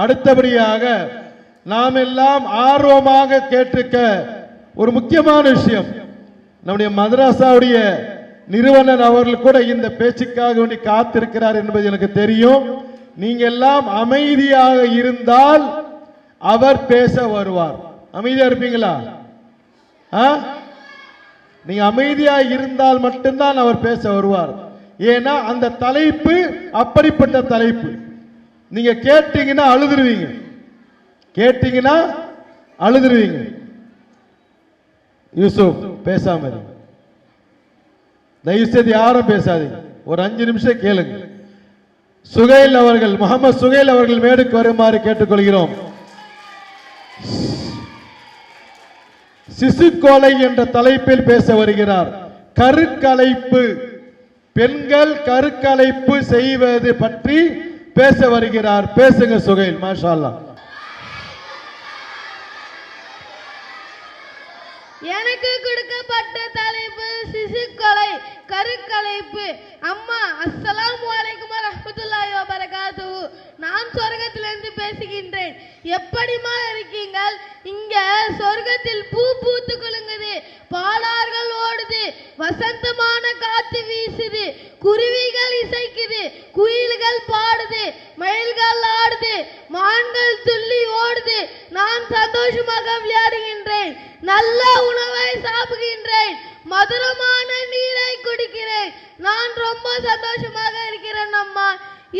அடுத்தபடியாக நாம் எல்லாம் ஆர்வமாக கேட்டிருக்க ஒரு முக்கியமான விஷயம். நம்முடைய மதராசாவுடைய நிறுவனர் அவர்கள் கூட இந்த பேச்சுக்காக வேண்டி காத்திருக்கிறார் என்பது எனக்கு தெரியும். நீங்க எல்லாம் அமைதியாக இருந்தால் அவர் பேச வருவார். அமைதியா இருப்பீங்களா? ஆ? நீங்க அமைதியா இருந்தால் மட்டும்தான் அவர் பேச வருவார். ஏன்னா அந்த தலைப்பு அப்படிப்பட்ட தலைப்பு. நீங்க கேட்டீங்கன்னா அழுதுருவீங்க. கேட்டீங்கன்னா அழுதுருவீங்க. யூசுப் பேசாம இருங்க. தயவு செய்து யாரும் பேசாதீங்க. ஒரு அஞ்சு நிமிஷம் கேளுங்க. சுகைல் அவர்கள் முகமது சுகைல் அவர்கள் மேடுக்கு வருமாறு கேட்டுக்கொள்கிறோம். சிசுக்கொலை என்ற தலைப்பில் பேச வருகிறார். கருக்கலைப்பு பெண்கள் கருக்கலைப்பு செய்வது பற்றி பேச வருகிறார் பேசுங்க சுகைல் மாஷா எனக்கு கொடுக்கப்பட்ட தலைப்பு சிசு கொலை கருக்கலைப்பு. அம்மா அஸ்ஸலாமு வலைக்கும் வரஹ்மத்துல்லாஹி வபரகாத்து நான் சொர்க்கத்திலிருந்து பேசுகின்றேன். எப்படிமா இருக்கீங்கள்? இங்க சொர்க்கத்தில் பூ பூத்து குலுங்குது பாலார்கள் ஓடுது வசந்தமான காத்து வீசுது குருவிகள் இசைக்குது குயில்கள் பாடுது மயில்கள் ஆடுது மான்கள் துள்ளி ஓடுது நான் சந்தோஷமாக விளையாடுகின்றேன் நல்ல உணவை சாப்பிடுகின்றேன் மதுரமான நீரை குடிக்கிறேன் நான் ரொம்ப சந்தோஷமாக இருக்கிறேன் அம்மா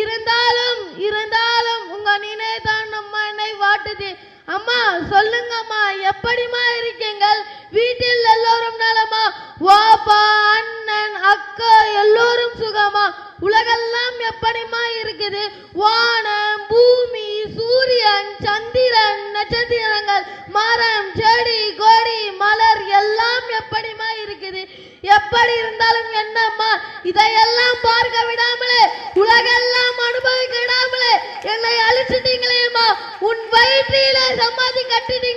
இருந்தாலும் இருந்தாலும் உங்க நினை தான் அம்மா என்னை வாட்டுது அம்மா சொல்லுங்க அம்மா எப்படிமா இருக்கீங்கள் வீட்டில் எல்லோரும் நலமா? வாப்பா அண்ணன் அக்கா எல்லோரும் சுகமா? உலகெல்லாம் எப்படிமா இருக்குது? வானம் பூமி சூரியன் சந்திரன் நட்சத்திரங்கள் மரம் செடி கொடி மலர் எல்லாம் எப்படிமா இருக்குது? எப்படி இருந்தாலும் என்னம்மா? இதையெல்லாம் பார்க்க விடாமலே உலகெல்லாம் அனுபவிக்க விடாமலே என்னை அழிச்சிட்டீங்களேம்மா? உன் வயிற்றில சமாதி கட்டிட்டீங்களேம்மா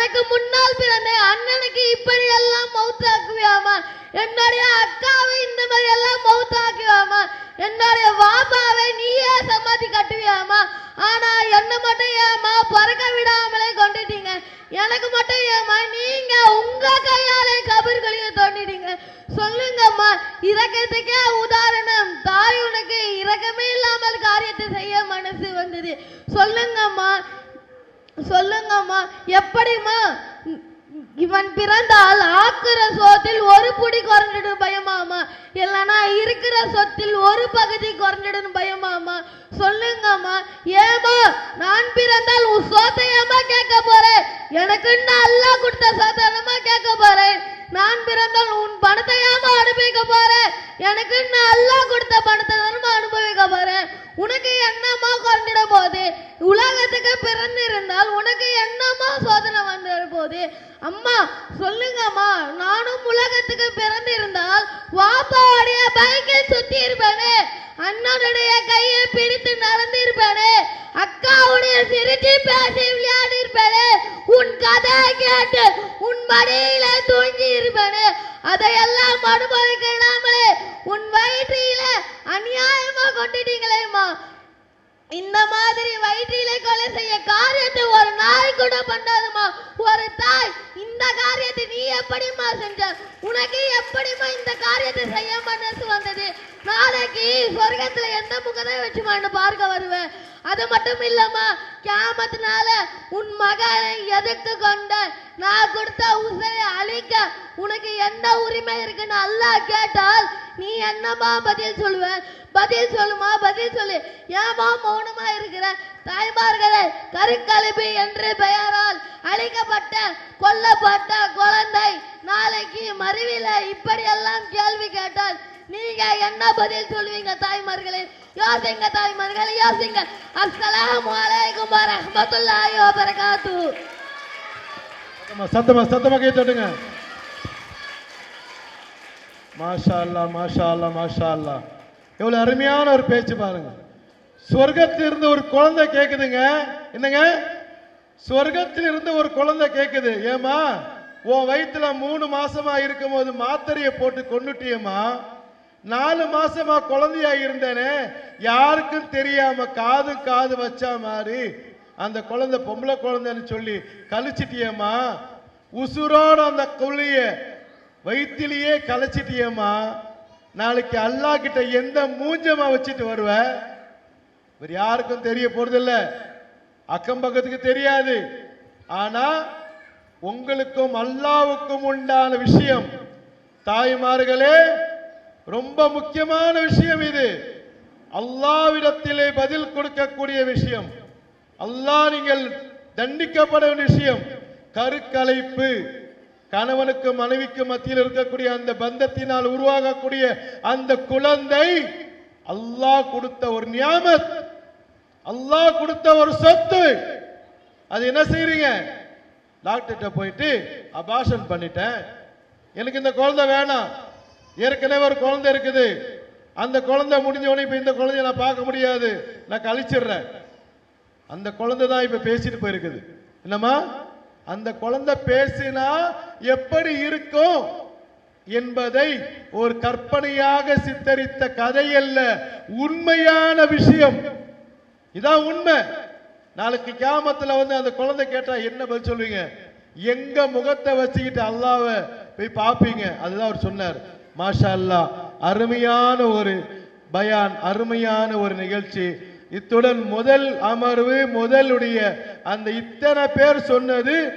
எனக்கு முன்னால் பிறந்த அண்ணனுக்கு இப்படி எல்லாம் மௌத்தாக்குவியாமா? என்னுடைய அக்காவை இந்த மாதிரி எல்லாம் மௌத்தாக்குவியாமா? என்னுடைய வாப்பாவை நீயே சமாதி கட்டுவியாமா? ஆனா என்ன மட்டும் ஏமா பறக்க விடாமலே கொண்டுட்டீங்க. எனக்கு மட்டும் ஏமா நீங்க உங்க கையாலே கபர்களையும் தோண்டிட்டீங்க. சொல்லுங்கம்மா இறக்கத்துக்கே உதாரணம். தாய் உனக்கு இரக்கமே இல்லாமல் காரியத்தை செய்ய மனசு வந்தது. சொல்லுங்கம்மா சொல்லுங்கம்மா. எப்படிம்மா? இவன் பிறந்தால் ஆக்குற சோத்தில் ஒரு புடி குறைஞ்சிடும் பயமாமா இல்லைன்னா இருக்கிற சொத்தில் ஒரு பகுதி குறைஞ்சிடும் பயமாமா சொல்லுங்கம்மா. ஏமா நான் பிறந்தால் உன் சோத்தை ஏமா கேட்க போறேன்? எனக்கு நல்லா கொடுத்த சோதனமா கேட்க போறேன் நான் பிறந்தால் உன் பணத்தை ஏமா அனுபவிக்க போறேன் எனக்கு நல்லா கொடுத்த பணத்தை தானமா அனுபவிக்க போறேன் உனக்கு என்னமா குறைஞ்சிட போகுது உலகத்துக்கு பிறந்து இருந்தால் உனக்கு என்னமா சோதனை வந்துட போகுது அம்மா சொல்லுங்கம்மா நானும் உலகத்துக்கு பிறந்து இருந்தால் வாப்பாவுடைய பைக்கில் சுத்தி இருப்பேனே அண்ணனுடைய கையை பிடித்து நடந்து இருப்பேனே அக்காவுடைய சிரிச்சு பேசி விளையாடி இருப்பேனே உன் கதையை கேட்டு உன் மடியில தூங்கி இருப்பேனே அதையெல்லாம் அனுபவிக்கலாமலே உன் வயிற்றில அநியாயமா கொண்டுட்டீங்களேம்மா இந்த மாதிரி வயிற்றிலே கொலை செய்ய காரியத்தை ஒரு நாய் கூட பண்ணாதுமா ஒரு தாய் இந்த காரியத்தை நீ எப்படிம்மா செஞ்ச? உனக்கு எப்படிம்மா இந்த காரியத்தை செய்ய மனசு வந்தது? நாளைக்கு சொர்க்கத்துல எந்த முகத்தை வச்சுமான்னு பார்க்க வருவேன் அது மட்டும் இல்லம்மா. கேமத்தினால உன் மகனை எதிர்த்து கொண்ட நான் கொடுத்த உசரை அழிக்க உனக்கு என்ன உரிமை இருக்குன்னு அல்லாஹ் கேட்டால் நீ என்னமா பதில் சொல்லுவ? பதில் சொல்லுமா? பதில் சொல்லு. ஏமா மௌனமா இருக்கிற? தாய்மார்களே கருக்கழிப்பு என்று பெயரால் அழிக்கப்பட்ட கொல்லப்பட்ட குழந்தை நாளைக்கு மறுவில இப்படியெல்லாம் கேள்வி கேட்டால் நீங்க என்ன பதில் சொல்லுவீங்க தாய்மார்களே? யோசிங்க தாய்மார்களே யோசிங்க. அஸ்ஸலாமு அலைக்கும் வரஹ்மத்துல்லாஹி வபரகாத்து. சத்தமா சத்தமா சத்தமா கை மாஷா அல்லா மாஷா அல்லா மாஷா அல்லா எவ்வளோ அருமையான ஒரு பேச்சு பாருங்க. சொர்க்கத்திலிருந்து ஒரு குழந்தை கேட்குதுங்க என்னங்க? சொர்க்கத்தில் இருந்து ஒரு குழந்தை கேட்குது ஏமா உன் வயிற்றுல மூணு மாசமா இருக்கும்போது மாத்திரையை போட்டு கொண்டுட்டியம்மா நாலு மாசமா குழந்தையா இருந்தேனே யாருக்கும் தெரியாம காது காது வச்சா மாதிரி அந்த குழந்தை பொம்பளை குழந்தைன்னு சொல்லி கழிச்சிட்டியம்மா. உசுரோட அந்த குழிய வயிற்றிலேயே கலைச்சிட்டியம்மா. நாளைக்கு அல்லாஹ் கிட்ட எந்த மூஞ்சமா வச்சுட்டு வருவ? இவர் யாருக்கும் தெரிய போறதில்ல. அக்கம் பக்கத்துக்கு தெரியாது. ஆனா உங்களுக்கும் அல்லாவுக்கும் உண்டான விஷயம். தாய்மார்களே ரொம்ப முக்கியமான விஷயம் இது. அல்லாவிடத்திலே பதில் கொடுக்கக்கூடிய விஷயம். அல்லாஹ் நீங்கள் தண்டிக்கப்பட வேண்டிய விஷயம். கருக்கலைப்பு. கணவனுக்கு மனைவிக்கு மத்தியில் இருக்கக்கூடிய அந்த பந்தத்தினால் உருவாகக்கூடிய அந்த குழந்தை அல்லாஹ் கொடுத்த ஒரு நியாமத். அல்லாஹ் கொடுத்த ஒரு சொத்து. அது என்ன செய்றீங்க? டாக்டர்கிட்ட போயிட்டு அபாஷன் பண்ணிட்டேன். எனக்கு இந்த குழந்தை வேணாம். ஏற்கனவே ஒரு குழந்தை இருக்குது. அந்த குழந்தை முடிஞ்ச இப்போ இந்த குழந்தைய நான் பார்க்க முடியாது. நான் கழிச்சிடுறேன். அந்த குழந்தை தான் இப்போ பேசிட்டு போயிருக்குது. என்னம்மா? அந்த குழந்தை பேசினா எப்படி இருக்கும் என்பதை ஒரு கற்பனையாக சித்தரித்த கதை அல்ல. உண்மையான விஷயம். இதான் உண்மை. நாளைக்கு கிராமத்தில் வந்து அந்த குழந்தை கேட்டா என்ன பதில் சொல்லுவீங்க எங்க முகத்தை வச்சுக்கிட்டு அல்லாவை போய் பார்ப்பீங்க. அதுதான் அவர் சொன்னார். மாஷா அருமையான ஒரு பயான் அருமையான ஒரு நிகழ்ச்சி. இத்துடன் முதல் அமர்வு முதலுடைய அந்த இத்தனை பேர் சொன்னது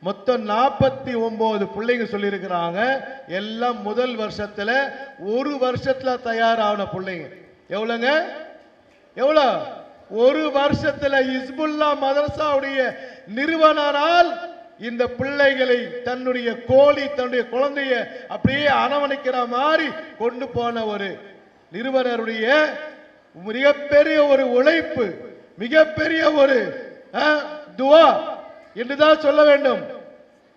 மொத்தம் நாற்பத்தி ஒன்பது பிள்ளைங்க சொல்லியிருக்கிறாங்க. எல்லாம் முதல் வருஷத்துல ஒரு வருஷத்துல தயாரான பிள்ளைங்க. எவ்வளோங்க? எவ்வளோ? ஒரு வருஷத்துல இஸ்புல்லா மதரசாவுடைய நிறுவனரால் இந்த பிள்ளைகளை தன்னுடைய கோழி தன்னுடைய குழந்தைய அப்படியே அனவணிக்கிற மாதிரி கொண்டு போன ஒரு நிறுவனருடைய மிகப்பெரிய ஒரு உழைப்பு மிகப்பெரிய ஒரு துவா என்றுதான் சொல்ல வேண்டும்.